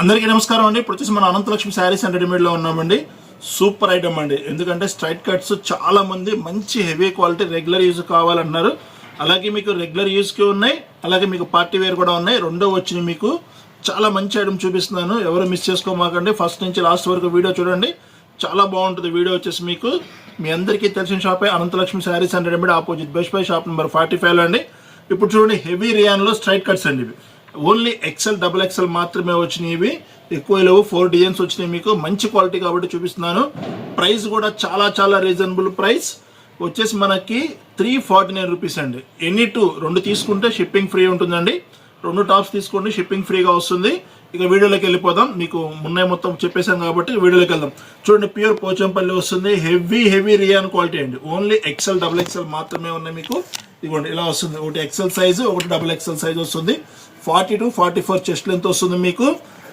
అందరికీ నమస్కారం అండి. ఇప్పుడు వచ్చేసి మన అనంతలక్ష్మి శారీస్ అండ్ రెడీమేడ్లో ఉన్నామండి. సూపర్ ఐటమ్ అండి. ఎందుకంటే స్ట్రైట్ కట్స్ చాలా మంది మంచి హెవీ క్వాలిటీ రెగ్యులర్ యూజ్ కావాలంటున్నారు. అలాగే మీకు రెగ్యులర్ యూజ్కి ఉన్నాయి. అలాగే మీకు పార్టీ వేర్ కూడా ఉన్నాయి. రెండో వచ్చినాయి మీకు. చాలా మంచి ఐటమ్ చూపిస్తున్నాను. ఎవరు మిస్ చేసుకోమాకండి. ఫస్ట్ నుంచి లాస్ట్ వరకు వీడియో చూడండి. చాలా బాగుంటుంది వీడియో వచ్చేసి మీకు. మీ అందరికీ తెలిసిన షాపే Anantalakshmi sarees and readymade opposite best buy shop number forty five అండి. ఇప్పుడు చూడండి హెవీ రియాన్లో స్ట్రైట్ కట్స్ అండి ఇవి. ఓన్లీ ఎక్సెల్ డబుల్ ఎక్సెల్ మాత్రమే వచ్చినాయి ఎక్కువ లేవు. ఫోర్ డిజైన్స్ వచ్చినాయి మీకు. మంచి క్వాలిటీ కాబట్టి చూపిస్తున్నాను. ప్రైస్ కూడా చాలా చాలా రీజనబుల్ ప్రైస్ వచ్చేసి మనకి త్రీ ఫార్టీ నైన్ రూపీస్ అండి. ఎనీ టూ రెండు తీసుకుంటే షిప్పింగ్ ఫ్రీ ఉంటుందండి. రెండు టాప్స్ తీసుకోండి షిప్పింగ్ ఫ్రీగా వస్తుంది. ఇక వీడియోలోకి వెళ్ళిపోదాం. మీకు మున్నే మొత్తం చెప్పేశాం కాబట్టి వీడియోలోకి వెళ్దాం. చూడండి ప్యూర్ పోచంపల్లి వస్తుంది. హెవీ హెవీ రియాన్ క్వాలిటీ అండి. ఓన్లీ ఎక్సెల్ డబుల్ ఎక్సెల్ మాత్రమే ఉన్నాయి మీకు. ఇదిగోండి ఇలా వస్తుంది. ఒకటి ఎక్సెల్ సైజు ఒకటి డబుల్ ఎక్సెల్ సైజ్ వస్తుంది. Forty to forty four chest length వస్తుంది మీకు.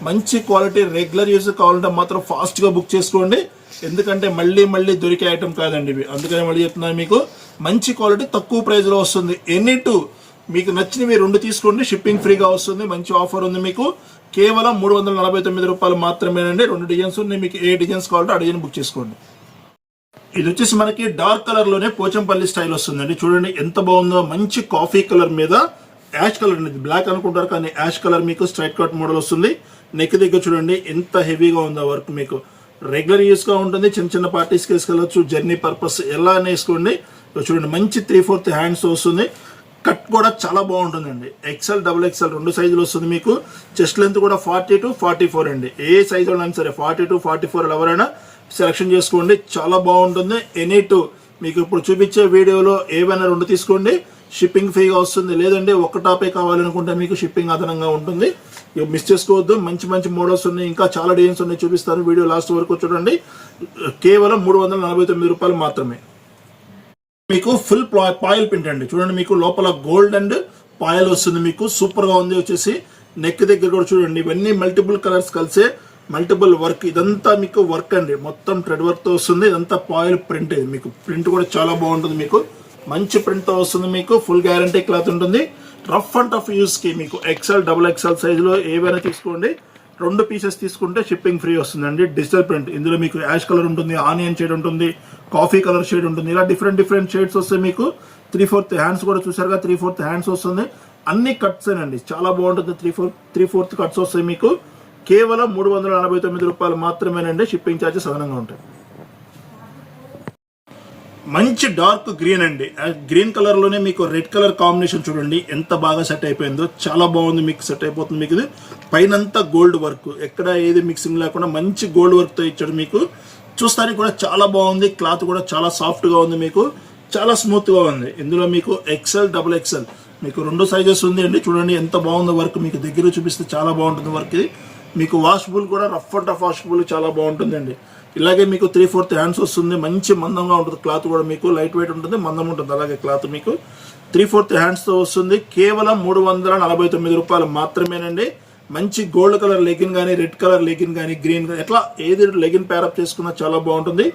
మంచి క్వాలిటీ రెగ్యులర్ యూజ్ కావాలంటే మాత్రం ఫాస్ట్గా బుక్ చేసుకోండి. ఎందుకంటే మళ్ళీ మళ్ళీ దొరికే ఐటమ్ కాదండి ఇవి. అందుకని మళ్ళీ చెప్తున్నాను మీకు మంచి క్వాలిటీ తక్కువ ప్రైస్లో వస్తుంది. ఎనీ టూ మీకు నచ్చినవి రెండు తీసుకోండి షిప్పింగ్ ఫ్రీగా వస్తుంది మంచి ఆఫర్ ఉంది మీకు. కేవలం మూడు వందల నలభై తొమ్మిది రూపాయలు మాత్రమేనండి. రెండు డిజైన్స్ ఉన్నాయి మీకు ఏ డిజైన్స్ కావాలంటే ఆ డిజైన్ బుక్ చేసుకోండి. ఇది వచ్చేసి మనకి డార్క్ కలర్లోనే పోచంపల్లి స్టైల్ వస్తుందండి. చూడండి ఎంత బాగుందో మంచి కాఫీ కలర్ మీద యాష్ కలర్ అండి బ్లాక్ అనుకుంటారు కానీ యాష్ కలర్ మీకు స్ట్రైట్ కట్ మోడల్ వస్తుంది. నెక్ దగ్గర చూడండి ఎంత హెవీగా ఉందో వర్క్ మీకు. రెగ్యులర్ యూస్గా ఉంటుంది చిన్న చిన్న పార్టీస్కి వేసుకెళ్ళచ్చు జర్నీ పర్పస్ ఎలా వేసుకోండి. చూడండి మంచి త్రీ ఫోర్త్ హ్యాండ్స్ వస్తుంది. కట్ కూడా చాలా బాగుంటుందండి. ఎక్సెల్ డబుల్ ఎక్సెల్ రెండు సైజులు వస్తుంది మీకు. చెస్ట్ లెంత్ కూడా ఫార్టీ టు ఫార్టీ ఫోర్ అండి. ఏ సైజు అయినా సరే ఫార్టీ టు ఫార్టీ ఫోర్ ఎవరైనా సెలెక్షన్ చేసుకోండి. చాలా బాగుంటుంది. ఎనీ టూ మీకు ఇప్పుడు చూపించే వీడియోలో ఏవైనా రెండు తీసుకోండి. షిప్పింగ్ ఫ్రీగా వస్తుంది. లేదంటే ఒక టాపే కావాలనుకుంటే మీకు షిప్పింగ్ అదనంగా ఉంటుంది. ఇక మిస్ చేసుకోవద్దు. మంచి మంచి మోడల్స్ ఉన్నాయి. ఇంకా చాలా డిజైన్స్ ఉన్నాయి చూపిస్తాను. వీడియో లాస్ట్ వరకు చూడండి. కేవలం మూడు వందల నలభై తొమ్మిది రూపాయలు మాత్రమే. మీకు ఫుల్ పాయిల్ ప్రింట్ అండి. చూడండి మీకు లోపల గోల్డ్ అండ్ పాయల్ వస్తుంది మీకు. సూపర్గా ఉంది వచ్చేసి. నెక్ దగ్గర కూడా చూడండి. ఇవన్నీ మల్టిపుల్ కలర్స్ కలిసే మల్టిపుల్ వర్క్ ఇదంతా మీకు వర్క్ అండి. మొత్తం ట్రెడ్ వర్క్తో వస్తుంది. ఇదంతా పాయిల్ ప్రింట్ ఇది. మీకు ప్రింట్ కూడా చాలా బాగుంటుంది మీకు. మంచి ప్రింట్తో వస్తుంది మీకు ఫుల్ గ్యారంటీ క్లాత్ ఉంటుంది. రఫ్ అండ్ టఫ్ యూస్కి మీకు ఎక్సెల్ డబుల్ ఎక్సెల్ సైజులో ఏవైనా తీసుకోండి. రెండు పీసెస్ తీసుకుంటే షిప్పింగ్ ఫ్రీ వస్తుందండి. డిజిటల్ ప్రింట్ ఇందులో మీకు యాష్ కలర్ ఉంటుంది ఆనియన్ షేడ్ ఉంటుంది కాఫీ కలర్ షేడ్ ఉంటుంది. ఇలా డిఫరెంట్ డిఫరెంట్ షేడ్స్ వస్తాయి మీకు. త్రీ ఫోర్త్ హ్యాండ్స్ కూడా చూసారుగా త్రీ ఫోర్త్ హ్యాండ్స్ వస్తుంది. అన్ని కట్స్ అండి చాలా బాగుంటుంది three fourth three fourth cuts వస్తాయి మీకు. కేవలం మూడు వందల నలభై తొమ్మిది రూపాయలు మాత్రమేనండి షిప్పింగ్ ఛార్జెస్ అదనంగా ఉంటాయి. మంచి డార్క్ గ్రీన్ అండి. గ్రీన్ కలర్లోనే మీకు రెడ్ కలర్ కాంబినేషన్ చూడండి. ఎంత బాగా సెట్ అయిపోయిందో చాలా బాగుంది మీకు సెట్ అయిపోతుంది మీకు ఇది. పైనంతా గోల్డ్ వర్క్. ఎక్కడ ఏది మిక్సింగ్ లేకుండా మంచి గోల్డ్ వర్క్తో ఇచ్చాడు మీకు. చూస్తానికి కూడా చాలా బాగుంది. క్లాత్ కూడా చాలా సాఫ్ట్గా ఉంది మీకు. చాలా స్మూత్గా ఉంది. ఇందులో మీకు ఎక్సెల్ డబుల్ ఎక్సెల్ మీకు రెండు సైజెస్ ఉంది అండి చూడండి ఎంత బాగుందో వర్క్ మీకు. దగ్గర చూపిస్తే చాలా బాగుంటుంది వర్క్ ఇది. మీకు వాషబుల్ కూడా రఫ్ అండ్ టఫ్ వాషబుల్ చాలా బాగుంటుందండి. ఇలాగే మీకు త్రీ ఫోర్త్ హ్యాండ్స్ వస్తుంది. మంచి మందంగా ఉంటుంది. క్లాత్ కూడా మీకు లైట్ వెయిట్ ఉంటుంది మందం ఉంటుంది. అలాగే క్లాత్ మీకు. త్రీ ఫోర్త్ హ్యాండ్స్తో వస్తుంది. కేవలం మూడు వందల నలభై తొమ్మిది రూపాయలు మాత్రమేనండి. మంచి గోల్డ్ కలర్ లెగిన్ కానీ రెడ్ కలర్ లెగిన్ కానీ గ్రీన్ కానీ ఎట్లా ఏది లెగిన్ ప్యారప్ చేసుకున్నా చాలా బాగుంటుంది.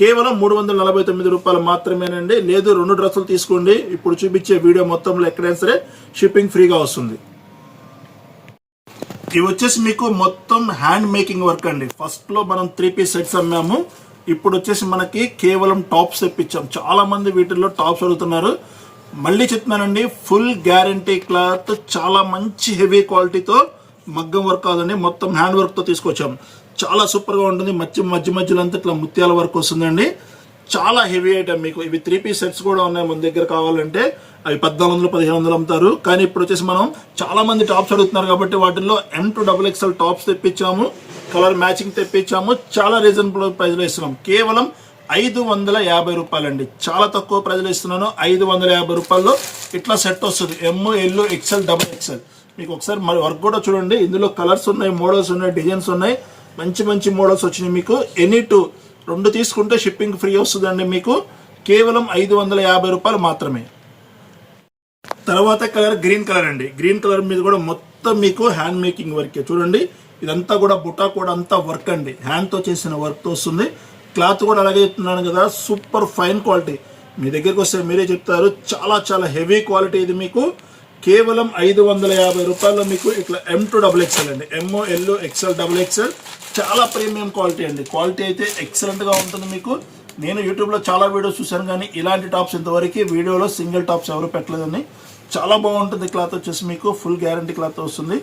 కేవలం మూడు వందల నలభై తొమ్మిది రూపాయలు మాత్రమేనండి. లేదు రెండు డ్రెస్సులు తీసుకోండి. ఇప్పుడు చూపించే వీడియో మొత్తంలో ఎక్కడైనా సరే షిప్పింగ్ ఫ్రీగా వస్తుంది. ఇవి వచ్చేసి మీకు మొత్తం హ్యాండ్ మేకింగ్ వర్క్ అండి. ఫస్ట్లో మనం త్రీ పీస్ సెట్స్ అమ్మాము. ఇప్పుడు వచ్చేసి మనకి కేవలం టాప్స్ తెప్పించాం. చాలా మంది వీటిల్లో టాప్స్ అడుగుతున్నారు. మళ్ళీ చెప్తున్నానండి ఫుల్ గ్యారంటీ క్లాత్ చాలా మంచి హెవీ క్వాలిటీతో మగ్గం వర్క్ కాదండి. మొత్తం హ్యాండ్ వర్క్తో తీసుకొచ్చాం. చాలా సూపర్గా ఉంటుంది. మధ్య మధ్య మధ్యలో అంతా ఇట్లా ముత్యాల వర్క్ వస్తుందండి. చాలా హెవీ ఐటమ్ మీకు. ఇవి త్రీ పీస్ సెట్స్ కూడా ఉన్నాయి మన దగ్గర కావాలంటే. అవి పద్నాలుగు వందలు పదిహేను వందలు అమ్ముతారు. కానీ ఇప్పుడు వచ్చేసి మనం చాలా మంది టాప్స్ అడుగుతున్నారు కాబట్టి వాటిల్లో M to double XL tops తెప్పించాము. Colour matching తెప్పించాము. చాలా రీజనబుల్ ప్రైజ్లో ఇస్తున్నాం. కేవలం ఐదు వందల యాభై రూపాయలండి. చాలా తక్కువ ప్రైజ్లో ఇస్తున్నాను. ఐదు వందల యాభై రూపాయల్లో ఇట్లా సెట్ వస్తుంది. M L XL double XL మీకు ఒకసారి మరి వర్క్ కూడా చూడండి. ఇందులో కలర్స్ ఉన్నాయి మోడల్స్ ఉన్నాయి డిజైన్స్ ఉన్నాయి. మంచి మంచి మోడల్స్ వచ్చినాయి మీకు. ఎనీ టూ రెండు తీసుకుంటే షిప్పింగ్ ఫ్రీ వస్తుందండి మీకు. కేవలం ఐదు వందల యాభై రూపాయలు మాత్రమే. తర్వాత కలర్ గ్రీన్ కలర్ అండి. గ్రీన్ కలర్ మీద కూడా మొత్తం మీకు హ్యాండ్ మేకింగ్ వర్కే. చూడండి ఇదంతా కూడా బుటా కూడా అంతా వర్క్ అండి. హ్యాండ్తో చేసిన వర్క్తో వస్తుంది. క్లాత్ కూడా అలాగే చెప్తున్నాను కదా సూపర్ ఫైన్ క్వాలిటీ మీ దగ్గరికి వస్తే మీరే చెప్తారు చాలా చాలా హెవీ క్వాలిటీ ఇది మీకు. కేవలం ఐదు వందల యాభై రూపాయల్లో మీకు ఇట్లా ఎం టు డబుల్ ఎక్స్ఎల్ అండి. M L XL double XL చాలా ప్రీమియం క్వాలిటీ అండి. క్వాలిటీ అయితే ఎక్సలెంట్గా ఉంటుంది మీకు. నేను యూట్యూబ్లో చాలా వీడియోస్ చూశాను కానీ ఇలాంటి టాప్స్ ఇంతవరకు వీడియోలో సింగిల్ టాప్స్ ఎవరు పెట్టలేదండి. చాలా బాగుంటుంది క్లాత్ వచ్చేసి మీకు. ఫుల్ గ్యారంటీ క్లాత్ వస్తుంది.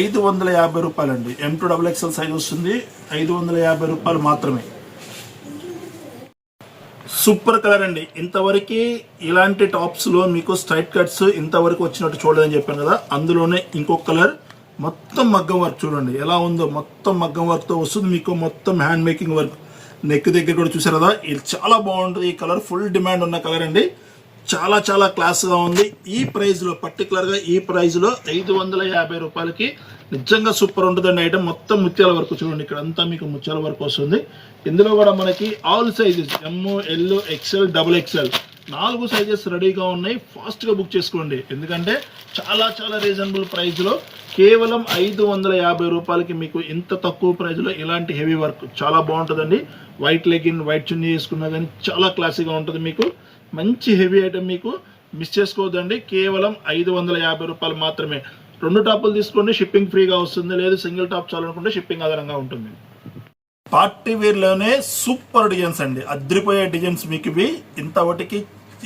ఐదు వందల యాభై రూపాయలండి. M to double XL size వస్తుంది. ఐదు వందల యాభై రూపాయలు మాత్రమే. సూపర్ కలర్ అండి. ఇంతవరకు ఇలాంటి టాప్స్లో మీకు స్ట్రైట్ కట్స్ ఇంతవరకు వచ్చినట్టు చూడలేదని చెప్పాను కదా అందులోనే ఇంకొక కలర్ మొత్తం మగ్గం వర్క్ చూడండి. ఎలా ఉందో మొత్తం మగ్గం వర్క్తో వస్తుంది మీకు మొత్తం హ్యాండ్ మేకింగ్ వర్క్ నెక్ దగ్గర కూడా చూసారు కదా ఇది చాలా బాగుంటుంది. ఈ కలర్ ఫుల్ డిమాండ్ ఉన్న కలర్ అండి. చాలా చాలా క్లాస్గా ఉంది. ఈ ప్రైజ్లో పర్టికులర్గా ఈ ప్రైజ్లో ఐదు వందల యాభై రూపాయలకి నిజంగా సూపర్ ఉంటుందండి ఐటమ్. మొత్తం ముత్యాల వరకు చూడండి. ఇక్కడ అంతా మీకు ముత్యాల వరకు వస్తుంది. ఇందులో కూడా మనకి all sizes M L XL double XL నాలుగు సైజెస్ రెడీగా ఉన్నాయి. ఫాస్ట్గా బుక్ చేసుకోండి. ఎందుకంటే చాలా చాలా రీజనబుల్ ప్రైస్లో కేవలం ఐదు వందల యాభై రూపాయలకి మీకు ఇంత తక్కువ ప్రైస్లో ఇలాంటి హెవీ వర్క్ చాలా బాగుంటుందండి. వైట్ లెగిన్ వైట్ చున్నీ వేసుకున్నా కానీ చాలా క్లాసీగా ఉంటుంది మీకు. మంచి హెవీ ఐటమ్ మీకు మిస్ చేసుకోవద్దండి. కేవలం ఐదు వందల యాభై రూపాయలు మాత్రమే. రెండు టాపులు తీసుకోండి షిప్పింగ్ ఫ్రీగా వస్తుంది లేదు సింగిల్ టాప్ చాలనుకుంటే షిప్పింగ్ అదనంగా ఉంటుంది. పార్టీ వేర్లోనే సూపర్ డిజైన్స్ అండి. అద్రిపోయే డిజైన్స్ మీకు ఇవి. ఇంతవటికి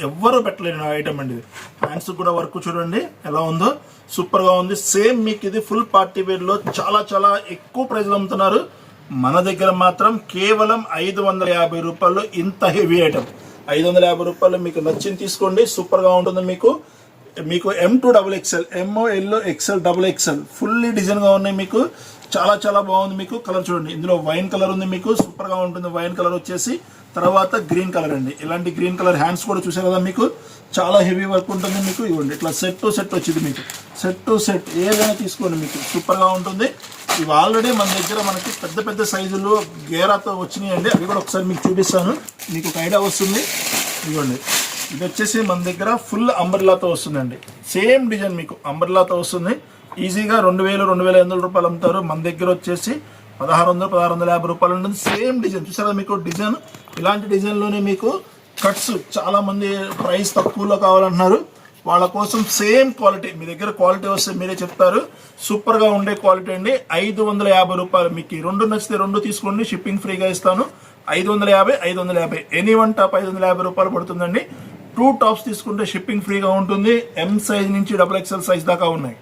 ఎవ్వరు పెట్టలేని ఐటమ్ అండి ఇది. హ్యాండ్స్ కూడా వర్క్ చూడండి ఎలా ఉందో. సూపర్గా ఉంది. సేమ్ మీకు ఇది ఫుల్ పార్టీ వేర్లో చాలా చాలా ఎక్కువ ప్రైస్ అమ్ముతున్నారు. మన దగ్గర మాత్రం కేవలం ఐదు వందల యాభై రూపాయలు ఇంత హెవీ ఐటమ్ ఐదు వందల యాభై రూపాయలు మీకు నచ్చింది తీసుకోండి. సూపర్గా ఉంటుంది మీకు. మీకు M to double XL M L XL double XL fully డిజైన్గా ఉన్నాయి మీకు. చాలా చాలా బాగుంది మీకు కలర్ చూడండి. ఇందులో వైన్ కలర్ ఉంది మీకు సూపర్గా ఉంటుంది వైన్ కలర్ వచ్చేసి. తర్వాత గ్రీన్ కలర్ అండి. ఇలాంటి గ్రీన్ కలర్ హ్యాండ్స్ కూడా చూసారు కదా మీకు. చాలా హెవీ వర్క్ ఉంటుంది మీకు. ఇవ్వండి. ఇట్లా సెట్ టు సెట్ వచ్చింది మీకు. సెట్ టు సెట్ ఏదైనా తీసుకోండి మీకు. సూపర్గా ఉంటుంది. ఇవి ఆల్రెడీ మన దగ్గర మనకి పెద్ద పెద్ద సైజులు గేరాతో వచ్చినాయి అండి అవి కూడా ఒకసారి మీకు చూపిస్తాను. మీకు ఒక ఐడియా వస్తుంది. ఇవ్వండి. ఇది వచ్చేసి మన దగ్గర ఫుల్ అంబర్లాతో వస్తుందండి. సేమ్ డిజైన్ మీకు అంబర్లాతో వస్తుంది. ఈజీగా రెండు వేలు రెండు వేల ఐదు వందల రూపాయలు అమ్ముతారు. మన దగ్గర వచ్చేసి పదహారు వందలు పదహారు వందల యాభై రూపాయలు ఉంటుంది. Same design. చూసారా మీకు డిజైన్? ఇలాంటి డిజైన్లోనే మీకు కట్స్ చాలామంది ప్రైస్ తక్కువలో కావాలంటున్నారు. వాళ్ళ కోసం సేమ్ క్వాలిటీ. మీ దగ్గర క్వాలిటీ వస్తే మీరే చెప్తారు. సూపర్గా ఉండే క్వాలిటీ అండి. ఐదు వందల యాభై రూపాయలు. మీకు రెండు నచ్చితే రెండు తీసుకోండి. షిప్పింగ్ ఫ్రీగా ఇస్తాను. ఐదు వందల యాభై ఐదు వందల యాభై. ఎనీ వన్ టాప్ ఐదు వందల యాభై రూపాయలు పడుతుందండి. టూ టాప్స్ తీసుకుంటే షిప్పింగ్ ఫ్రీగా ఉంటుంది. ఎం సైజ్ నుంచి డబుల్ ఎక్స్ఎల్ సైజ్ దాకా ఉన్నాయి.